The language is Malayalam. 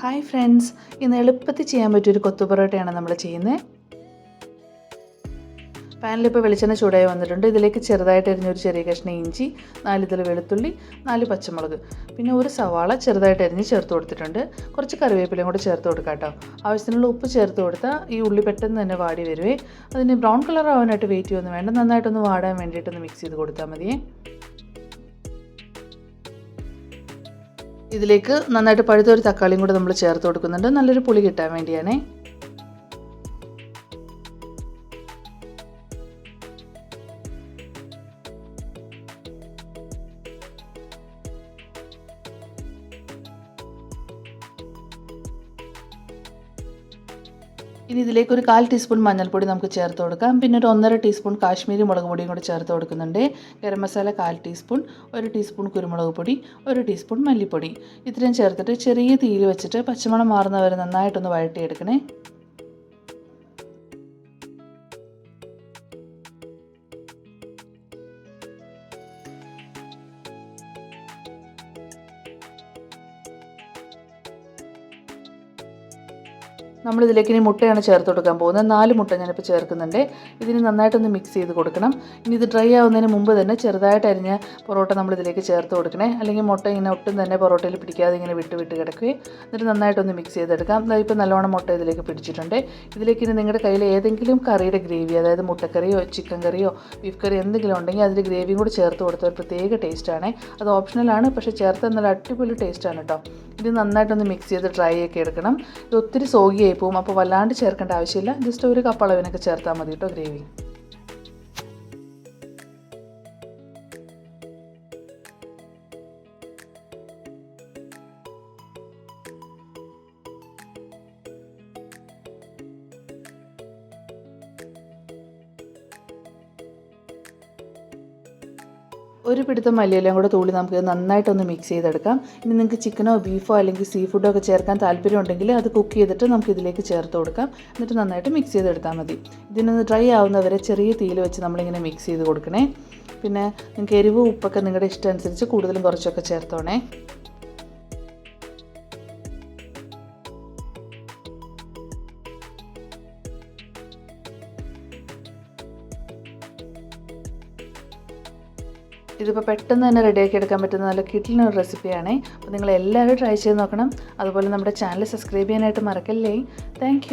ഹായ് ഫ്രണ്ട്സ് ഇന്ന് എളുപ്പത്തിൽ ചെയ്യാൻ പറ്റിയൊരു കൊത്തു പൊറോട്ടയാണ് നമ്മൾ ചെയ്യുന്നത്. പാനിലിപ്പോൾ വെളിച്ചെണ്ണ ചൂടായി വന്നിട്ടുണ്ട്. ഇതിലേക്ക് ചെറുതായിട്ട് അരിഞ്ഞൊരു ചെറിയ കഷ്ണം ഇഞ്ചി നാല് നാലിതൾ വെളുത്തുള്ളി നാല് പച്ചമുളക്. പിന്നെ ഒരു സവാള ചെറുതായിട്ട് അരിഞ്ഞ് ചേർത്ത് കൊടുത്തിട്ടുണ്ട്. കുറച്ച് കറിവേപ്പിലയും കൂടെ ചേർത്ത് കൊടുക്കാം കേട്ടോ. ആവശ്യത്തിനുള്ള ഉപ്പ് ചേർത്ത് കൊടുത്താൽ ഈ ഉള്ളി പെട്ടെന്ന് തന്നെ വാടി വരുവേ. അതിന് ബ്രൗൺ കളർ ആവാനായിട്ട് വെയിറ്റ് ചെയ്യുമെന്ന് വേണ്ട. നന്നായിട്ടൊന്ന് വാടാൻ വേണ്ടിയിട്ടൊന്ന് മിക്സ് ചെയ്ത് കൊടുത്താൽ മതിയേ. ഇതിലേക്ക് നന്നായിട്ട് പഴുത്ത ഒരു തക്കാളിയും കൂടെ നമ്മൾ ചേർത്ത് കൊടുക്കുന്നുണ്ട്. നല്ലൊരു പുളി കിട്ടാൻ വേണ്ടിയാണേ. ഇനി ഇതിലേക്ക് ഒരു കാൽ ടീസ്പൂൺ മഞ്ഞൾപ്പൊടി നമുക്ക് ചേർത്ത് കൊടുക്കാം. പിന്നെ ഒരു ഒന്നര ടീസ്പൂൺ കാശ്മീരി മുളക് പൊടിയും കൂടി ചേർത്ത് കൊടുക്കുന്നുണ്ട്. ഗരം മസാല കാൽ ടീസ്പൂൺ ഒരു ടീസ്പൂൺ കുരുമുളക് പൊടി ഒരു ടീസ്പൂൺ മല്ലിപ്പൊടി. ഇത്രയും ചേർത്തിട്ട് ചെറിയ തീയിൽ വെച്ചിട്ട് പച്ചമണം മാറുന്നവരെ നന്നായിട്ടൊന്ന് വഴട്ടിയെടുക്കണേ നമ്മളിതിലേക്ക് ഇനി മുട്ടയാണ് ചേർത്ത് കൊടുക്കാൻ പോകുന്നത്. നാല് മുട്ട ഞാനിപ്പോൾ ചേർക്കുന്നുണ്ട്. ഇതിന് നന്നായിട്ടൊന്ന് മിക്സ് ചെയ്ത് കൊടുക്കണം. ഇനി ഇത് ഡ്രൈ ആവുന്നതിന് മുമ്പ് തന്നെ ചെറുതായിട്ട് അരിഞ്ഞ പൊറോട്ട നമ്മളിതിലേക്ക് ചേർത്ത് കൊടുക്കണേ. അല്ലെങ്കിൽ മുട്ട ഇങ്ങനെ ഒട്ടും തന്നെ പൊറോട്ടയിൽ പിടിക്കാതെ ഇങ്ങനെ വിട്ട് വിട്ട് കിടക്കുകയും എന്നിട്ട് നന്നായിട്ടൊന്ന് മിക്സ് ചെയ്തെടുക്കാം. ഇപ്പോൾ നല്ലോണം മുട്ട ഇതിലേക്ക് പിടിച്ചിട്ടുണ്ട്. ഇതിലേക്ക് ഇനി നിങ്ങളുടെ കയ്യിൽ ഏതെങ്കിലും കറിയുടെ ഗ്രേവി അതായത് മുട്ടക്കറിയോ ചിക്കൻ കറിയോ ബീഫ് കറിയോ എന്തെങ്കിലും ഉണ്ടെങ്കിൽ അതിൽ ഗ്രേവിയും കൂടി ചേർത്ത് കൊടുത്ത ഒരു പ്രത്യേക ടേസ്റ്റാണ് അത് ഓപ്ഷണലാണ് പക്ഷേ ചേർത്ത് നല്ല അടിപൊളി ടേസ്റ്റാണ് കേട്ടോ ഇത് നന്നായിട്ടൊന്ന് മിക്സ് ചെയ്ത് ഡ്രൈ ആക്കി എടുക്കണം. ഇത് ഒത്തിരി പോകും അപ്പോൾ വല്ലാണ്ട് ചേർക്കേണ്ട ആവശ്യമില്ല. ജസ്റ്റ് ഒരു കപ്പ് അളവിനൊക്കെ ചേർത്താൽ മതി കേട്ടോ ഗ്രേവി. ഒരു പിടുത്തം മല്ലിയെല്ലാം കൂടെ തൂളി നമുക്ക് നന്നായിട്ടൊന്ന് മിക്സ് ചെയ്തെടുക്കാം. ഇനി നിങ്ങൾക്ക് ചിക്കനോ ബീഫോ അല്ലെങ്കിൽ സീ ഫുഡോ ഒക്കെ ചേർക്കാൻ താല്പര്യം ഉണ്ടെങ്കിൽ അത് കുക്ക് ചെയ്തിട്ട് നമുക്ക് ഇതിലേക്ക് ചേർത്ത് കൊടുക്കാം. എന്നിട്ട് നന്നായിട്ട് മിക്സ് ചെയ്തെടുത്താൽ മതി. ഇതിനൊന്ന് ഡ്രൈ ആവുന്നവരെ ചെറിയ തീയിൽ വെച്ച് നമ്മളിങ്ങനെ മിക്സ് ചെയ്ത് കൊടുക്കണേ. പിന്നെ നിങ്ങൾക്ക് എരിവ് ഉപ്പൊക്കെ നിങ്ങളുടെ ഇഷ്ടം അനുസരിച്ച് കൂടുതലും കുറച്ചൊക്കെ ചേർത്തോണേ. ഇതിപ്പോൾ പെട്ടെന്ന് തന്നെ റെഡിയാക്കി എടുക്കാൻ പറ്റുന്ന നല്ല കിട്ടിലിന് ഒരു റെസിപ്പിയാണ് അപ്പോൾ നിങ്ങൾ എല്ലാവരും ട്രൈ ചെയ്ത് നോക്കണം. അതുപോലെ നമ്മുടെ ചാനൽ സബ്സ്ക്രൈബ് ചെയ്യാനായിട്ട് മറക്കല്ലേ. താങ്ക്